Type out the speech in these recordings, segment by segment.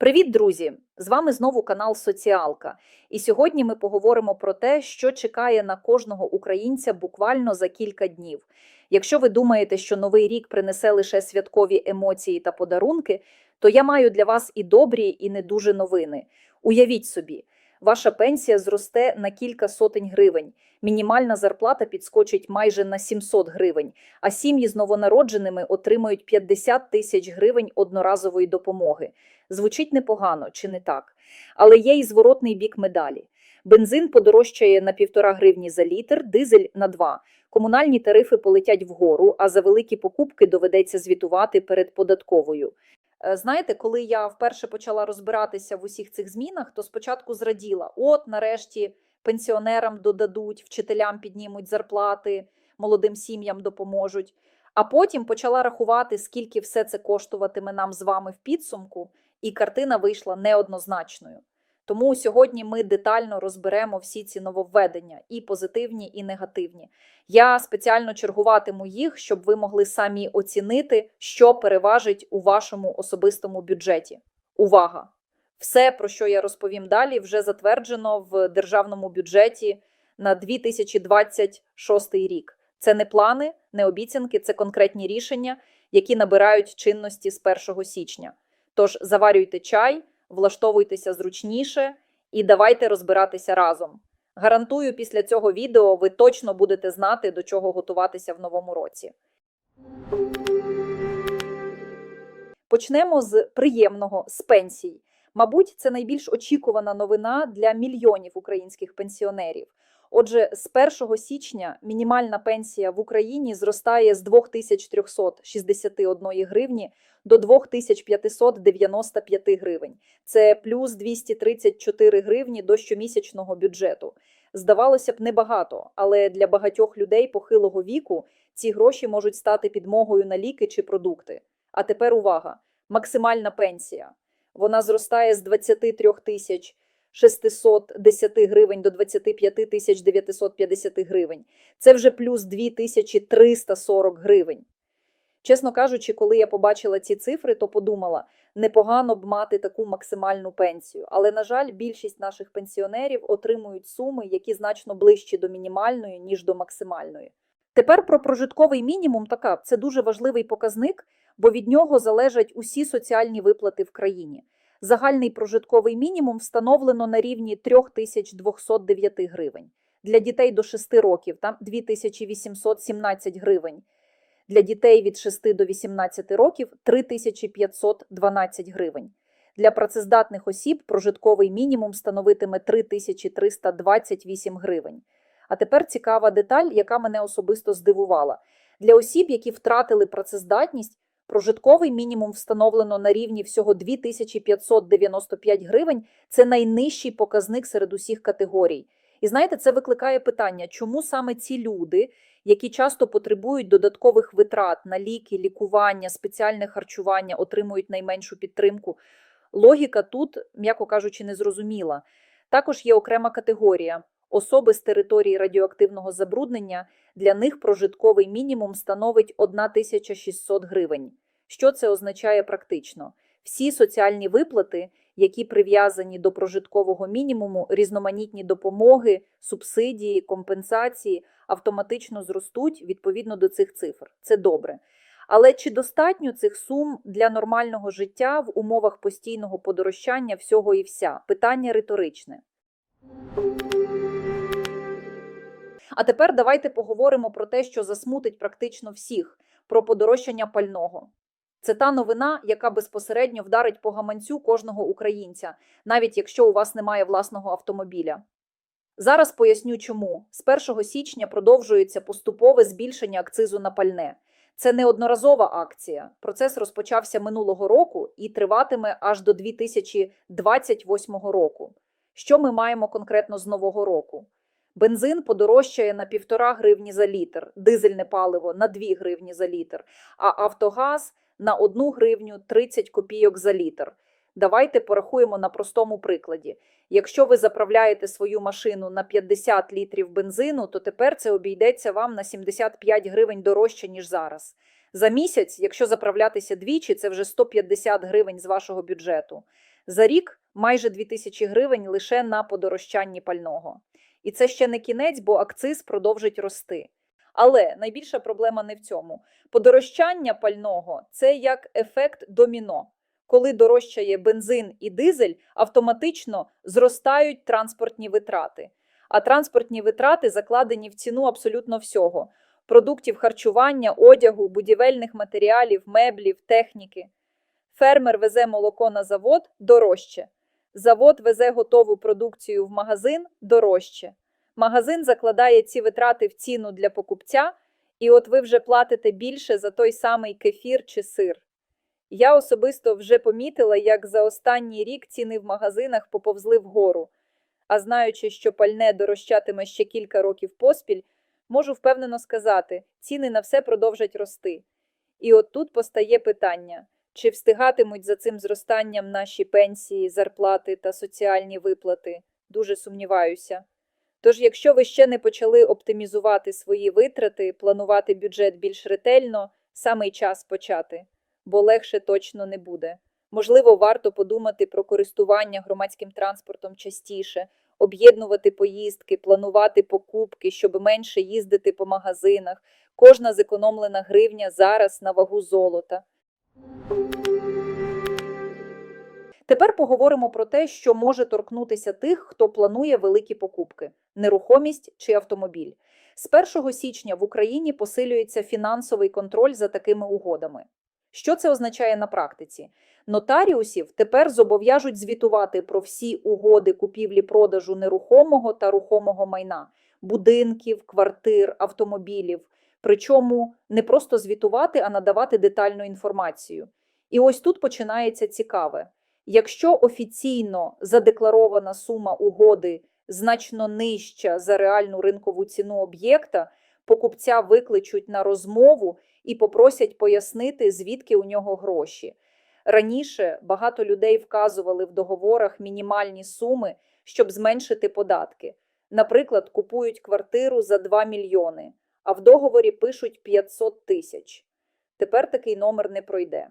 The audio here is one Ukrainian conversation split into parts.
Привіт, друзі! З вами знову канал Соціалка. І сьогодні ми поговоримо про те, що чекає на кожного українця буквально за кілька днів. Якщо ви думаєте, що новий рік принесе лише святкові емоції та подарунки, то я маю для вас і добрі, і не дуже новини. Уявіть собі, ваша пенсія зросте на кілька сотень гривень. Мінімальна зарплата підскочить майже на 700 гривень, а сім'ї з новонародженими отримають 50 тисяч гривень одноразової допомоги. Звучить непогано, чи не так? Але є і зворотний бік медалі. Бензин подорожчає на півтора гривні за літр, дизель на 2. Комунальні тарифи полетять вгору, а за великі покупки доведеться звітувати перед податковою. Е, Знаєте, коли я вперше почала розбиратися в усіх цих змінах, то спочатку зраділа: от, нарешті, пенсіонерам додадуть, вчителям піднімуть зарплати, молодим сім'ям допоможуть. А потім почала рахувати, скільки все це коштуватиме нам з вами в підсумку, і картина вийшла неоднозначною. Тому сьогодні ми детально розберемо всі ці нововведення, і позитивні, і негативні. Я спеціально чергуватиму їх, щоб ви могли самі оцінити, що переважить у вашому особистому бюджеті. Увага! Все, про що я розповім далі, вже затверджено в державному бюджеті на 2026 рік. Це не плани, не обіцянки, це конкретні рішення, які набирають чинності з 1 січня. Тож заварюйте чай, влаштовуйтеся зручніше і давайте розбиратися разом. Гарантую, після цього відео ви точно будете знати, до чого готуватися в новому році. Почнемо з приємного з пенсій. Мабуть, це найбільш очікувана новина для мільйонів українських пенсіонерів. Отже, з 1 січня мінімальна пенсія в Україні зростає з 2361 гривні до 2595 гривень. Це плюс 234 гривні до щомісячного бюджету. Здавалося б, небагато, але для багатьох людей похилого віку ці гроші можуть стати підмогою на ліки чи продукти. А тепер увага: максимальна пенсія. Вона зростає з 23 тисяч 610 гривень до 25 тисяч 950 гривень. Це вже плюс 2340 гривень. Чесно кажучи, коли я побачила ці цифри, то подумала, непогано б мати таку максимальну пенсію. Але, на жаль, більшість наших пенсіонерів отримують суми, які значно ближчі до мінімальної, ніж до максимальної. Тепер про прожитковий мінімум така це дуже важливий показник, бо від нього залежать усі соціальні виплати в країні. Загальний прожитковий мінімум встановлено на рівні 3209 гривень. Для дітей до 6 років там 2817 гривень. Для дітей від 6 до 18 років 3512 гривень. Для працездатних осіб прожитковий мінімум становитиме 3328 гривень. А тепер цікава деталь, яка мене особисто здивувала. Для осіб, які втратили працездатність, прожитковий мінімум встановлено на рівні всього 2595 гривень. Це найнижчий показник серед усіх категорій. І знаєте, це викликає питання, чому саме ці люди, які часто потребують додаткових витрат на ліки, лікування, спеціальне харчування, отримують найменшу підтримку. Логіка тут, м'яко кажучи, незрозуміла. Також є окрема категорія особи з території радіоактивного забруднення. Для них прожитковий мінімум становить 1600 гривень. Що це означає практично? Всі соціальні виплати, які прив'язані до прожиткового мінімуму, різноманітні допомоги, субсидії, компенсації автоматично зростуть відповідно до цих цифр. Це добре. Але чи достатньо цих сум для нормального життя в умовах постійного подорожчання всього і вся? Питання риторичне. А тепер давайте поговоримо про те, що засмутить практично всіх про подорожчання пального. Це та новина, яка безпосередньо вдарить по гаманцю кожного українця, навіть якщо у вас немає власного автомобіля. Зараз поясню чому. З 1 січня продовжується поступове збільшення акцизу на пальне. Це не одноразова акція. Процес розпочався минулого року і триватиме аж до 2028 року. Що ми маємо конкретно з нового року? Бензин подорожчає на 1,5 гривні за літр, дизельне паливо на 2 гривні за літр, а Автогаз на 1 гривню 30 копійок за літр. Давайте порахуємо на простому прикладі. Якщо ви заправляєте свою машину на 50 літрів бензину, то тепер це обійдеться вам на 75 гривень дорожче, ніж зараз. За місяць, якщо заправлятися двічі, це вже 150 гривень з вашого бюджету. За рік майже 2000 гривень лише на подорожчанні пального. І це ще не кінець, бо акциз продовжить рости. Але найбільша проблема не в цьому. Подорожчання пального це як ефект доміно. Коли дорожчає бензин і дизель, автоматично зростають транспортні витрати. А транспортні витрати закладені в ціну абсолютно всього: продуктів харчування, одягу, будівельних матеріалів, меблів, техніки. Фермер везе молоко на завод дорожче. Завод везе готову продукцію в магазин дорожче. Магазин закладає ці витрати в ціну для покупця, і от ви вже платите більше за той самий кефір чи сир. Я особисто вже помітила, як за останній рік ціни в магазинах поповзли вгору. А знаючи, що пальне дорожчатиме ще кілька років поспіль, можу впевнено сказати, ціни на все продовжать рости. І от тут постає питання: чи встигатимуть за цим зростанням наші пенсії, зарплати та соціальні виплати? Дуже сумніваюся. Тож, якщо ви ще не почали оптимізувати свої витрати, планувати бюджет більш ретельно, самий час почати, бо легше точно не буде. Можливо, варто подумати про користування громадським транспортом частіше, об'єднувати поїздки, планувати покупки, щоб менше їздити по магазинах. Кожна зекономлена гривня зараз на вагу золота. Тепер поговоримо про те, що може торкнутися тих, хто планує великі покупки нерухомість чи автомобіль. З 1 січня в Україні посилюється фінансовий контроль за такими угодами. Що це означає на практиці? Нотаріусів тепер зобов'яжуть звітувати про всі угоди купівлі-продажу нерухомого та рухомого майна, будинків, квартир, автомобілів. Причому не просто звітувати, а надавати детальну інформацію. І ось тут починається цікаве. Якщо офіційно задекларована сума угоди значно нижча за реальну ринкову ціну об'єкта, покупця викличуть на розмову і попросять пояснити, звідки у нього гроші. Раніше багато людей вказували в договорах мінімальні суми, щоб зменшити податки. Наприклад, купують квартиру за 2 мільйони, а в договорі пишуть 500 тисяч. Тепер такий номер не пройде.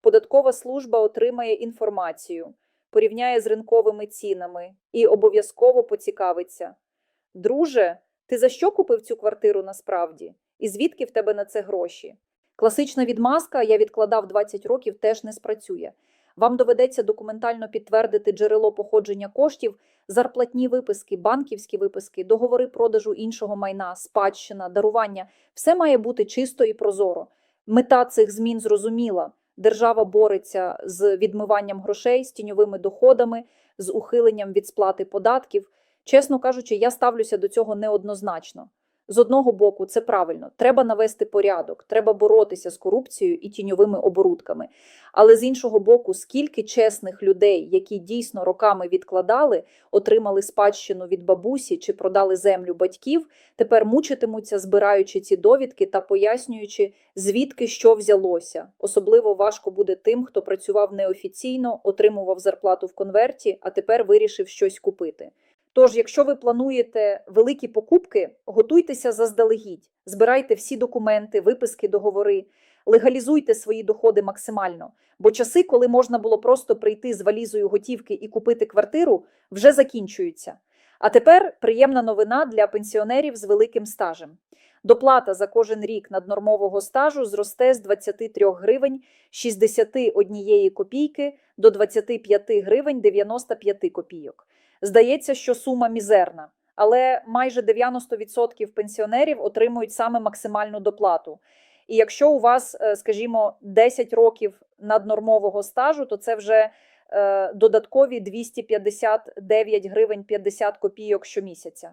Податкова служба отримає інформацію, порівняє з ринковими цінами і обов'язково поцікавиться. Друже, ти за що купив цю квартиру насправді? І звідки в тебе на це гроші? Класична відмазка я відкладав 20 років теж не спрацює. Вам доведеться документально підтвердити джерело походження коштів, зарплатні виписки, банківські виписки, договори продажу іншого майна, спадщина, дарування. Все має бути чисто і прозоро. Мета цих змін зрозуміла. Держава бореться з відмиванням грошей, з тіньовими доходами, з ухиленням від сплати податків. Чесно кажучи, я ставлюся до цього неоднозначно. З одного боку, це правильно, треба навести порядок, треба боротися з корупцією і тіньовими оборудками. Але з іншого боку, скільки чесних людей, які дійсно роками відкладали, отримали спадщину від бабусі чи продали землю батьків, тепер мучитимуться, збираючи ці довідки та пояснюючи, звідки що взялося. Особливо важко буде тим, хто працював неофіційно, отримував зарплату в конверті, а тепер вирішив щось купити. Тож, якщо ви плануєте великі покупки, готуйтеся заздалегідь, збирайте всі документи, виписки, договори, легалізуйте свої доходи максимально. Бо часи, коли можна було просто прийти з валізою готівки і купити квартиру, вже закінчуються. А тепер приємна новина для пенсіонерів з великим стажем. Доплата за кожен рік наднормового стажу зросте з 23 гривень 61 копійки до 25 гривень 95 копійок. Здається, що сума мізерна, але майже 90% пенсіонерів отримують саме максимальну доплату. І якщо у вас, е, скажімо, 10 років наднормового стажу, то це вже е, додаткові 259 гривень 50 копійок щомісяця.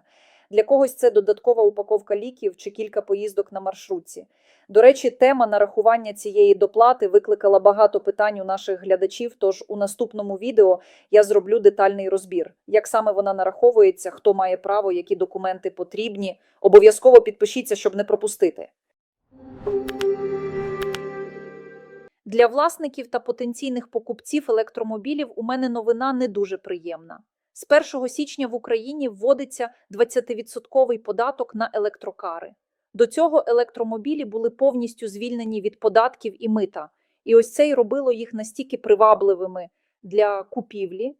Для когось це додаткова упаковка ліків чи кілька поїздок на маршрутці. До речі, тема нарахування цієї доплати викликала багато питань у наших глядачів. Тож у наступному відео я зроблю детальний розбір, як саме вона нараховується, хто має право, які документи потрібні. Обов'язково підпишіться, щоб не пропустити. Для власників та потенційних покупців електромобілів у мене новина не дуже приємна. З 1 січня в Україні вводиться 20% податок на електрокари. До цього електромобілі були повністю звільнені від податків і мита. І ось це й робило їх настільки привабливими для купівлі.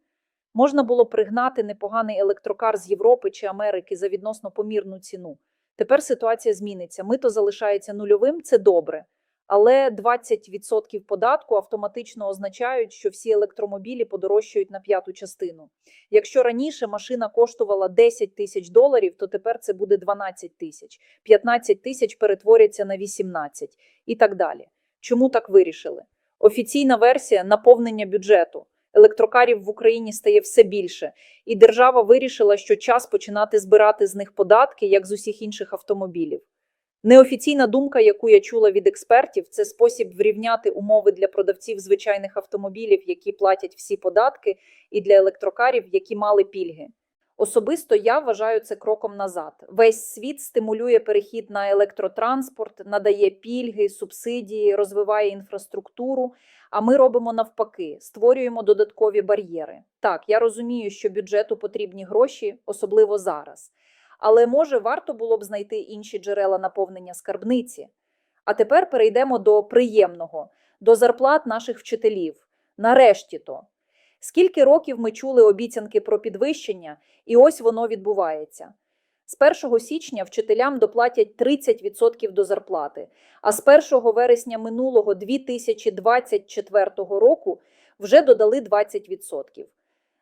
Можна було пригнати непоганий електрокар з Європи чи Америки за відносно помірну ціну. Тепер ситуація зміниться. Мито залишається нульовим, це добре. Але 20% податку автоматично означають, що всі електромобілі подорожчають на п'яту частину. Якщо раніше машина коштувала 10 тисяч доларів, то тепер це буде 12 тисяч, 15 тисяч перетворяться на 18 і так далі. Чому так вирішили? Офіційна версія наповнення бюджету. Електрокарів в Україні стає все більше, і держава вирішила, що час починати збирати з них податки, як з усіх інших автомобілів. Неофіційна думка, яку я чула від експертів, це спосіб врівняти умови для продавців звичайних автомобілів, які платять всі податки, і для електрокарів, які мали пільги. Особисто я вважаю це кроком назад. Весь світ стимулює перехід на електротранспорт, надає пільги, субсидії, розвиває інфраструктуру. А ми робимо навпаки, створюємо додаткові бар'єри. Так, я розумію, що бюджету потрібні гроші, особливо зараз. Але може варто було б знайти інші джерела наповнення скарбниці. А тепер перейдемо до приємного, до зарплат наших вчителів. Нарешті то. Скільки років ми чули обіцянки про підвищення, і ось воно відбувається. З 1 січня вчителям доплатять 30% до зарплати, а з 1 вересня минулого 2024 року вже додали 20%.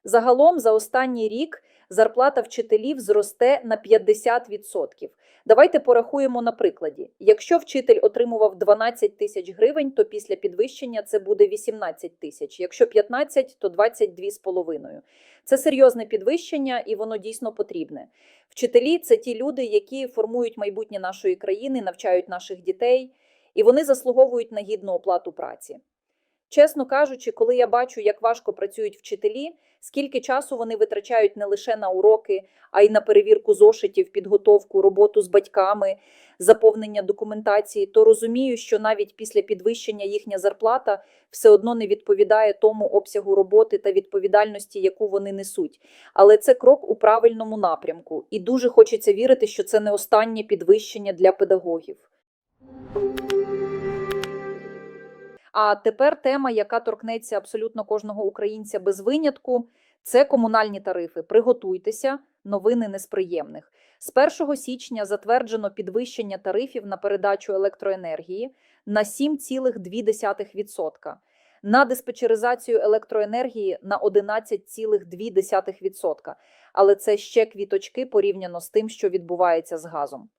Загалом за останній рік зарплата вчителів зросте на 50%. Давайте порахуємо на прикладі. Якщо вчитель отримував 12 тисяч гривень, то після підвищення це буде 18 тисяч. Якщо 15, то 22,5. Це серйозне підвищення і воно дійсно потрібне. Вчителі це ті люди, які формують майбутнє нашої країни, навчають наших дітей, і вони заслуговують на гідну оплату праці. Чесно кажучи, коли я бачу, як важко працюють вчителі, скільки часу вони витрачають не лише на уроки, а й на перевірку зошитів, підготовку, роботу з батьками, заповнення документації, то розумію, що навіть після підвищення їхня зарплата все одно не відповідає тому обсягу роботи та відповідальності, яку вони несуть. Але це крок у правильному напрямку, і дуже хочеться вірити, що це не останнє підвищення для педагогів. А тепер тема, яка торкнеться абсолютно кожного українця без винятку, це комунальні тарифи. Приготуйтеся, новини не з приємних. З 1 січня затверджено підвищення тарифів на передачу електроенергії на 7,2%, на диспетчеризацію електроенергії на 11,2%. Але це ще квіточки порівняно з тим, що відбувається з газом.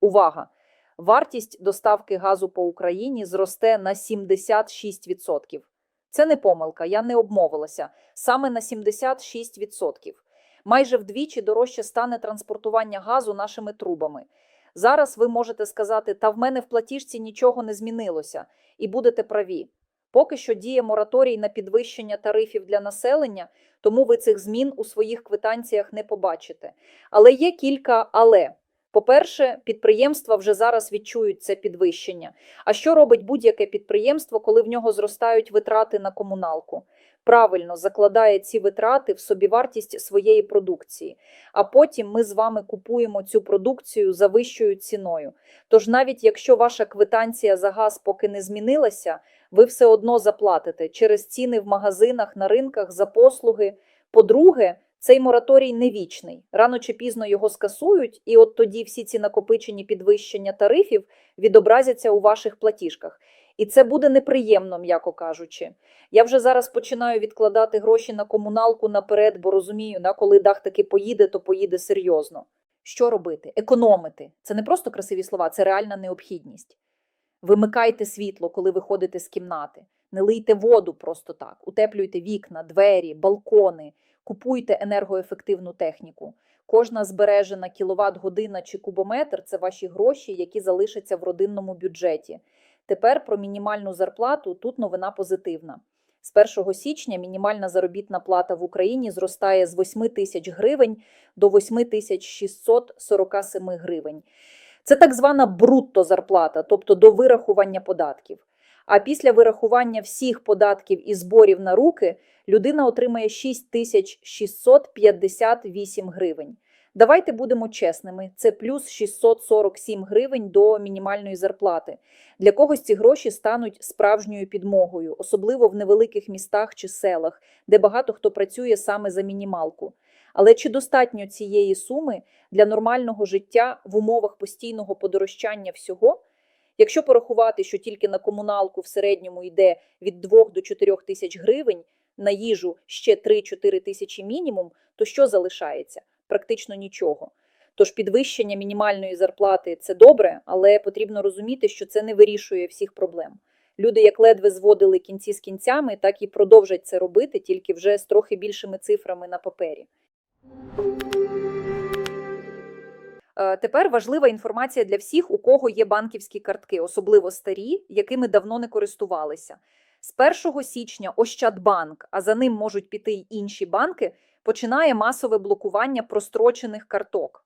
Увага! Вартість доставки газу по Україні зросте на 76%. Це не помилка, я не обмовилася. Саме на 76%. Майже вдвічі дорожче стане транспортування газу нашими трубами. Зараз ви можете сказати, та в мене в платіжці нічого не змінилося, і будете праві. Поки що діє мораторій на підвищення тарифів для населення, тому ви цих змін у своїх квитанціях не побачите. Але є кілька але. По-перше, підприємства вже зараз відчують це підвищення. А що робить будь-яке підприємство, коли в нього зростають витрати на комуналку? Правильно закладає ці витрати в собівартість своєї продукції, а потім ми з вами купуємо цю продукцію за вищою ціною. Тож, навіть якщо ваша квитанція за газ поки не змінилася, ви все одно заплатите через ціни в магазинах, на ринках за послуги. По-друге, цей мораторій не вічний. Рано чи пізно його скасують, і от тоді всі ці накопичені підвищення тарифів відобразяться у ваших платіжках. І це буде неприємно, м'яко кажучи. Я вже зараз починаю відкладати гроші на комуналку наперед, бо розумію, да, коли дах таки поїде, то поїде серйозно. Що робити? Економити. Це не просто красиві слова, це реальна необхідність. Вимикайте світло, коли виходите з кімнати. Не лийте воду просто так, утеплюйте вікна, двері, балкони, купуйте енергоефективну техніку. Кожна збережена кіловат-година чи кубометр це ваші гроші, які залишаться в родинному бюджеті. Тепер про мінімальну зарплату тут новина позитивна. З 1 січня мінімальна заробітна плата в Україні зростає з 8 тисяч гривень до 8 тисяч 647 гривень. Це так звана брутто зарплата, тобто до вирахування податків. А після вирахування всіх податків і зборів на руки людина отримає 6658 гривень. Давайте будемо чесними: це плюс 647 гривень до мінімальної зарплати. Для когось ці гроші стануть справжньою підмогою, особливо в невеликих містах чи селах, де багато хто працює саме за мінімалку. Але чи достатньо цієї суми для нормального життя в умовах постійного подорожчання всього? Якщо порахувати, що тільки на комуналку в середньому йде від 2 до 4 тисяч гривень, на їжу ще 3-4 тисячі мінімум, то що залишається? Практично нічого. Тож підвищення мінімальної зарплати це добре, але потрібно розуміти, що це не вирішує всіх проблем. Люди як ледве зводили кінці з кінцями, так і продовжать це робити, тільки вже з трохи більшими цифрами на папері. Е, Тепер важлива інформація для всіх, у кого є банківські картки, особливо старі, якими давно не користувалися. З 1 січня Ощадбанк, а за ним можуть піти й інші банки, починає масове блокування прострочених карток.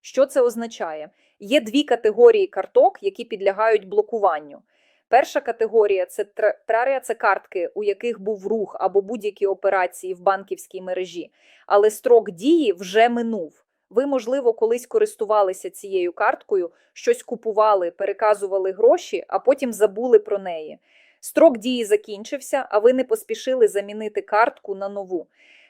Що це означає? Є дві категорії карток, які підлягають блокуванню. Перша категорія це трарія, це картки, у яких був рух або будь-які операції в банківській мережі, але строк дії вже минув. Ви, можливо, колись користувалися цією карткою, щось купували, переказували гроші, а потім забули про неї. Строк дії закінчився, а ви не поспішили замінити картку на нову.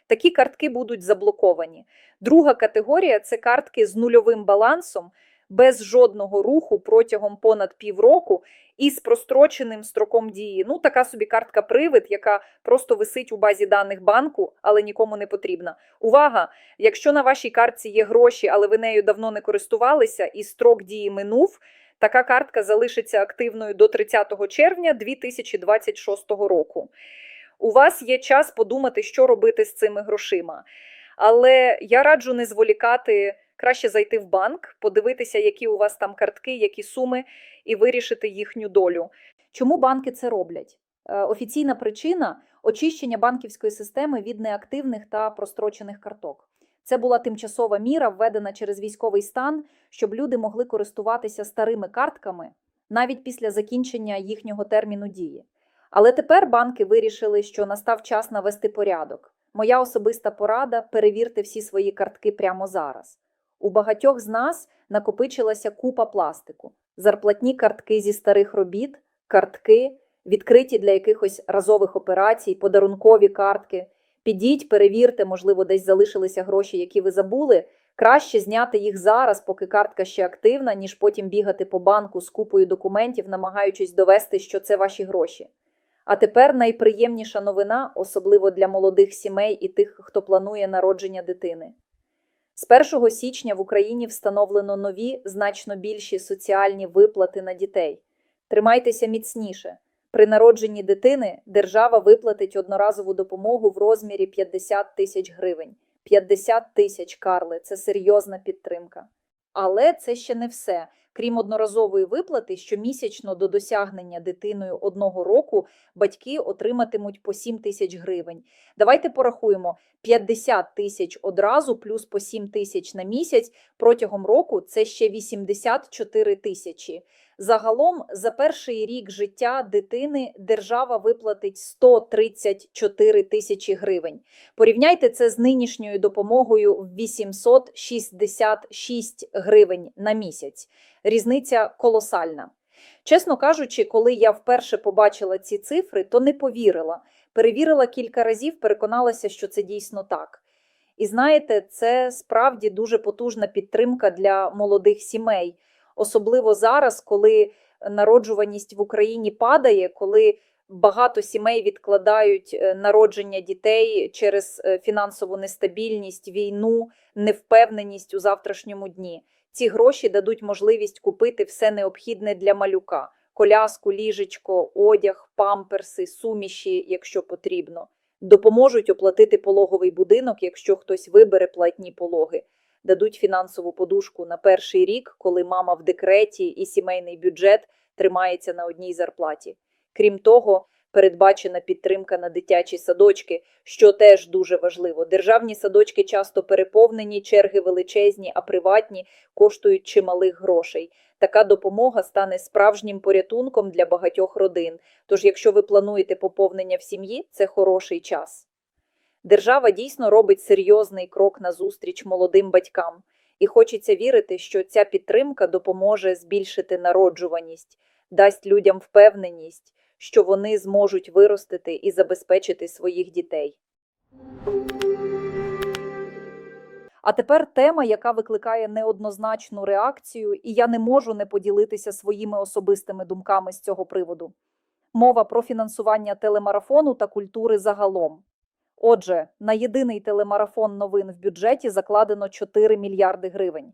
Такі картки будуть заблоковані. Друга категорія це картки з нульовим балансом, без жодного руху протягом понад півроку і з простроченим строком дії. Ну, така собі картка-привид, яка просто висить у базі даних банку, але нікому не потрібна. Увага! Якщо на вашій картці є гроші, але ви нею давно не користувалися, і строк дії минув. Така картка залишиться активною до 30 червня 2026 року. У вас є час подумати, що робити з цими грошима. Але я раджу не зволікати, краще зайти в банк, подивитися, які у вас там картки, які суми, і вирішити їхню долю. Чому банки це роблять? Е, Офіційна причина очищення банківської системи від неактивних та прострочених карток. Це була тимчасова міра, введена через військовий стан, щоб люди могли користуватися старими картками навіть після закінчення їхнього терміну дії. Але тепер банки вирішили, що настав час навести порядок. Моя особиста порада перевірте всі свої картки прямо зараз. У багатьох з нас накопичилася купа пластику, зарплатні картки зі старих робіт, картки, відкриті для якихось разових операцій, подарункові картки. Підіть, перевірте, можливо, десь залишилися гроші, які ви забули. Краще зняти їх зараз, поки картка ще активна, ніж потім бігати по банку з купою документів, намагаючись довести, що це ваші гроші. А тепер найприємніша новина, особливо для молодих сімей і тих, хто планує народження дитини. З 1 січня в Україні встановлено нові, значно більші соціальні виплати на дітей. Тримайтеся міцніше. При народженні дитини держава виплатить одноразову допомогу в розмірі 50 тисяч гривень. 50 тисяч Карли це серйозна підтримка. Але це ще не все. Крім одноразової виплати, щомісячно до досягнення дитиною одного року батьки отриматимуть по 7 тисяч гривень. Давайте порахуємо: 50 тисяч одразу, плюс по 7 тисяч на місяць протягом року це ще 84 тисячі. Загалом за перший рік життя дитини держава виплатить 134 тисячі гривень. Порівняйте це з нинішньою допомогою в 866 гривень на місяць. Різниця колосальна. Чесно кажучи, коли я вперше побачила ці цифри, то не повірила. Перевірила кілька разів, переконалася, що це дійсно так. І знаєте, це справді дуже потужна підтримка для молодих сімей, особливо зараз, коли народжуваність в Україні падає, коли багато сімей відкладають е, народження дітей через е, фінансову нестабільність, війну, невпевненість у завтрашньому дні. Ці гроші дадуть можливість купити все необхідне для малюка: коляску, ліжечко, одяг, памперси, суміші, якщо потрібно. Допоможуть оплатити пологовий будинок, якщо хтось вибере платні пологи. Дадуть фінансову подушку на перший рік, коли мама в декреті і сімейний бюджет тримається на одній зарплаті. Крім того, передбачена підтримка на дитячі садочки, що теж дуже важливо. Державні садочки часто переповнені, черги величезні, а приватні коштують чималих грошей. Така допомога стане справжнім порятунком для багатьох родин. Тож, якщо ви плануєте поповнення в сім'ї, це хороший час. Держава дійсно робить серйозний крок назустріч молодим батькам, і хочеться вірити, що ця підтримка допоможе збільшити народжуваність, дасть людям впевненість, що вони зможуть виростити і забезпечити своїх дітей. А тепер тема, яка викликає неоднозначну реакцію, і я не можу не поділитися своїми особистими думками з цього приводу. Мова про фінансування телемарафону та культури загалом. Отже, на єдиний телемарафон новин в бюджеті закладено 4 мільярди гривень.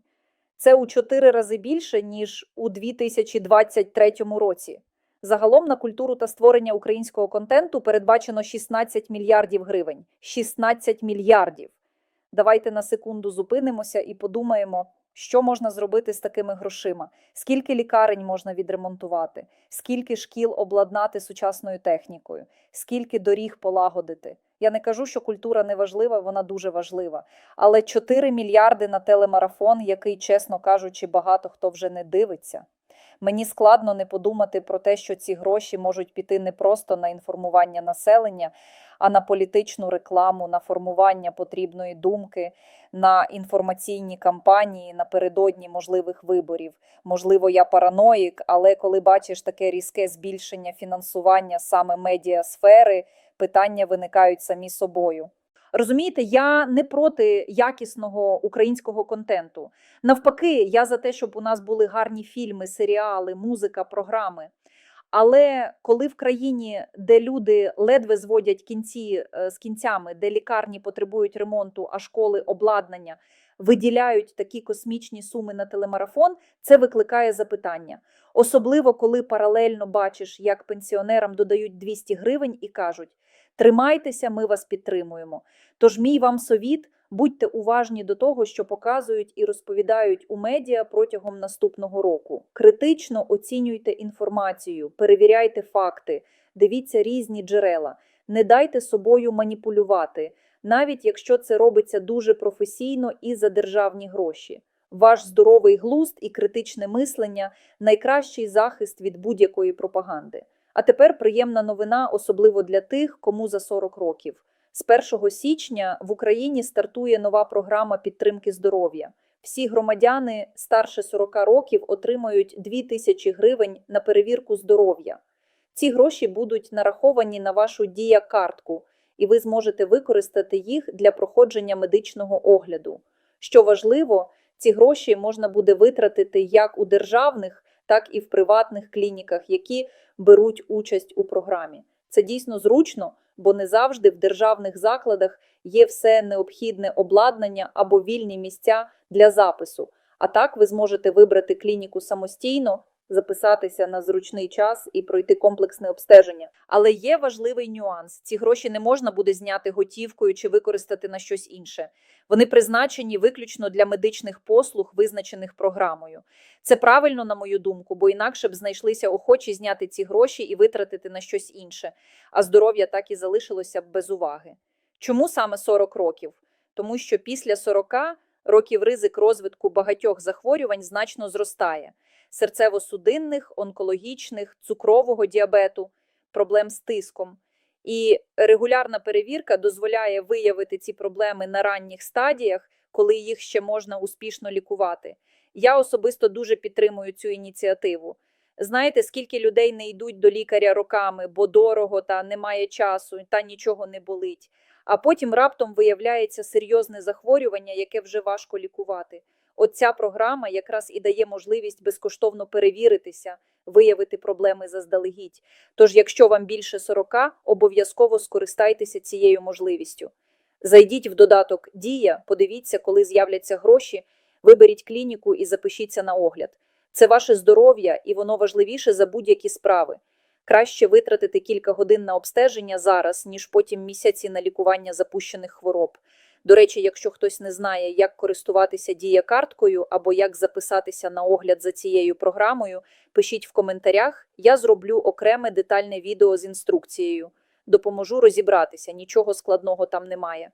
Це у 4 рази більше, ніж у 2023 році. Загалом на культуру та створення українського контенту передбачено 16 мільярдів гривень. 16 мільярдів. Давайте на секунду зупинимося і подумаємо, що можна зробити з такими грошима, скільки лікарень можна відремонтувати, скільки шкіл обладнати сучасною технікою, скільки доріг полагодити. Я не кажу, що культура не важлива, вона дуже важлива. Але 4 мільярди на телемарафон, який, чесно кажучи, багато хто вже не дивиться. Мені складно не подумати про те, що ці гроші можуть піти не просто на інформування населення, а на політичну рекламу, на формування потрібної думки, на інформаційні кампанії напередодні можливих виборів. Можливо, я параноїк, але коли бачиш таке різке збільшення фінансування саме медіасфери, питання виникають самі собою. Розумієте, я не проти якісного українського контенту. Навпаки, я за те, щоб у нас були гарні фільми, серіали, музика, програми. Але коли в країні, де люди ледве зводять кінці е, з кінцями, де лікарні потребують ремонту, а школи обладнання виділяють такі космічні суми на телемарафон, це викликає запитання. Особливо коли паралельно бачиш, як пенсіонерам додають 200 гривень і кажуть: тримайтеся, ми вас підтримуємо. Тож мій вам совіт. Будьте уважні до того, що показують і розповідають у медіа протягом наступного року. Критично оцінюйте інформацію, перевіряйте факти, дивіться різні джерела, не дайте собою маніпулювати, навіть якщо це робиться дуже професійно і за державні гроші. Ваш здоровий глузд і критичне мислення найкращий захист від будь-якої пропаганди. А тепер приємна новина, особливо для тих, кому за 40 років. З 1 січня в Україні стартує нова програма підтримки здоров'я. Всі громадяни старше 40 років отримають 2 тисячі гривень на перевірку здоров'я. Ці гроші будуть нараховані на вашу дія-картку, і ви зможете використати їх для проходження медичного огляду. Що важливо, ці гроші можна буде витратити як у державних, так і в приватних клініках, які беруть участь у програмі. Це дійсно зручно бо не завжди в державних закладах є все необхідне обладнання або вільні місця для запису. А так ви зможете вибрати клініку самостійно, записатися на зручний час і пройти комплексне обстеження. Але є важливий нюанс: ці гроші не можна буде зняти готівкою чи використати на щось інше. Вони призначені виключно для медичних послуг, визначених програмою. Це правильно, на мою думку, бо інакше б знайшлися охочі зняти ці гроші і витратити на щось інше, а здоров'я так і залишилося б без уваги. Чому саме 40 років? Тому що після 40 років ризик розвитку багатьох захворювань значно зростає: серцево-судинних, онкологічних, цукрового діабету, проблем з тиском. І регулярна перевірка дозволяє виявити ці проблеми на ранніх стадіях, коли їх ще можна успішно лікувати. Я особисто дуже підтримую цю ініціативу. Знаєте, скільки людей не йдуть до лікаря роками, бо дорого та немає часу, та нічого не болить. А потім раптом виявляється серйозне захворювання, яке вже важко лікувати. От ця програма якраз і дає можливість безкоштовно перевіритися, виявити проблеми заздалегідь. Тож, якщо вам більше 40, обов'язково скористайтеся цією можливістю. Зайдіть в додаток Дія, подивіться, коли з'являться гроші, виберіть клініку і запишіться на огляд. Це ваше здоров'я, і воно важливіше за будь-які справи. Краще витратити кілька годин на обстеження зараз, ніж потім місяці на лікування запущених хвороб. До речі, якщо хтось не знає, як користуватися діякарткою або як записатися на огляд за цією програмою, пишіть в коментарях. Я зроблю окреме детальне відео з інструкцією. Допоможу розібратися, нічого складного там немає.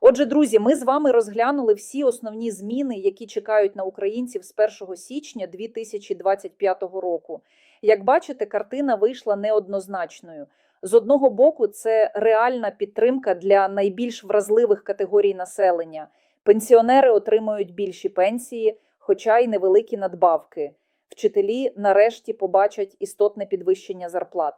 Отже, друзі, ми з вами розглянули всі основні зміни, які чекають на українців з 1 січня 2025 року. Як бачите, картина вийшла неоднозначною. З одного боку, це реальна підтримка для найбільш вразливих категорій населення. Пенсіонери отримують більші пенсії, хоча й невеликі надбавки. Вчителі нарешті побачать істотне підвищення зарплат.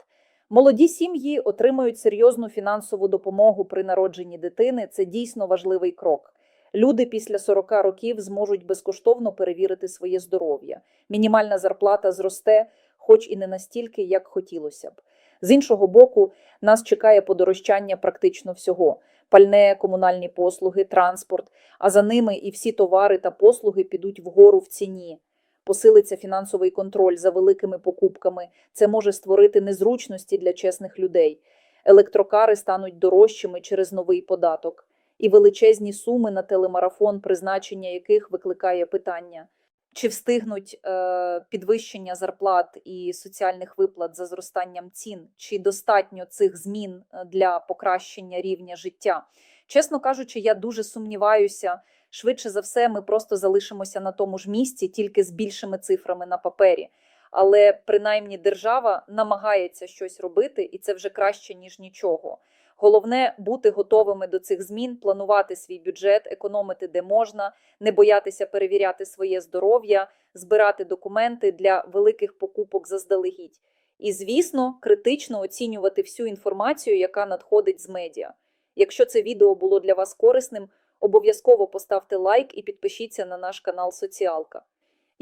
Молоді сім'ї отримують серйозну фінансову допомогу при народженні дитини. Це дійсно важливий крок. Люди після 40 років зможуть безкоштовно перевірити своє здоров'я. Мінімальна зарплата зросте, хоч і не настільки, як хотілося б. З іншого боку, нас чекає подорожчання практично всього: пальне, комунальні послуги, транспорт, а за ними і всі товари та послуги підуть вгору в ціні. Посилиться фінансовий контроль за великими покупками. Це може створити незручності для чесних людей. Електрокари стануть дорожчими через новий податок, і величезні суми на телемарафон, призначення яких викликає питання. Чи встигнуть е, підвищення зарплат і соціальних виплат за зростанням цін? Чи достатньо цих змін е, для покращення рівня життя? Чесно кажучи, я дуже сумніваюся. Швидше за все, ми просто залишимося на тому ж місці, тільки з більшими цифрами на папері. Але принаймні держава намагається щось робити, і це вже краще ніж нічого. Головне бути готовими до цих змін, планувати свій бюджет, економити де можна, не боятися перевіряти своє здоров'я, збирати документи для великих покупок заздалегідь. І, звісно, критично оцінювати всю інформацію, яка надходить з медіа. Якщо це відео було для вас корисним, обов'язково поставте лайк і підпишіться на наш канал Соціалка.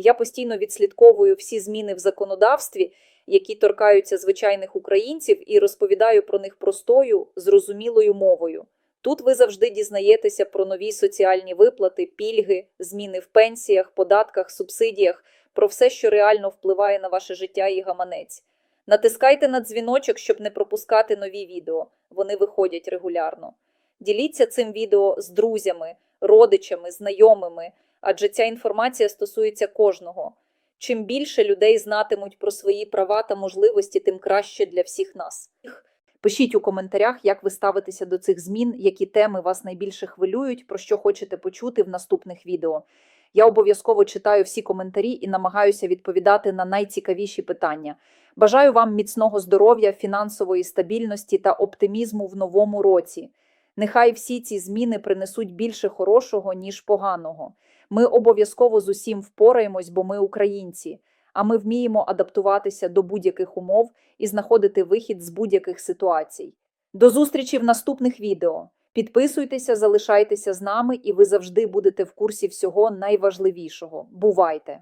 Я постійно відслідковую всі зміни в законодавстві, які торкаються звичайних українців, і розповідаю про них простою, зрозумілою мовою. Тут ви завжди дізнаєтеся про нові соціальні виплати, пільги, зміни в пенсіях, податках, субсидіях, про все, що реально впливає на ваше життя і гаманець. Натискайте на дзвіночок, щоб не пропускати нові відео. Вони виходять регулярно. Діліться цим відео з друзями, родичами, знайомими, адже ця інформація стосується кожного. Чим більше людей знатимуть про свої права та можливості, тим краще для всіх нас. Пишіть у коментарях, як ви ставитеся до цих змін, які теми вас найбільше хвилюють, про що хочете почути в наступних відео. Я обов'язково читаю всі коментарі і намагаюся відповідати на найцікавіші питання. Бажаю вам міцного здоров'я, фінансової стабільності та оптимізму в новому році. Нехай всі ці зміни принесуть більше хорошого, ніж поганого. Ми обов'язково з усім впораємось, бо ми українці, а ми вміємо адаптуватися до будь-яких умов і знаходити вихід з будь-яких ситуацій. До зустрічі в наступних відео. Підписуйтеся, залишайтеся з нами, і ви завжди будете в курсі всього найважливішого. Бувайте!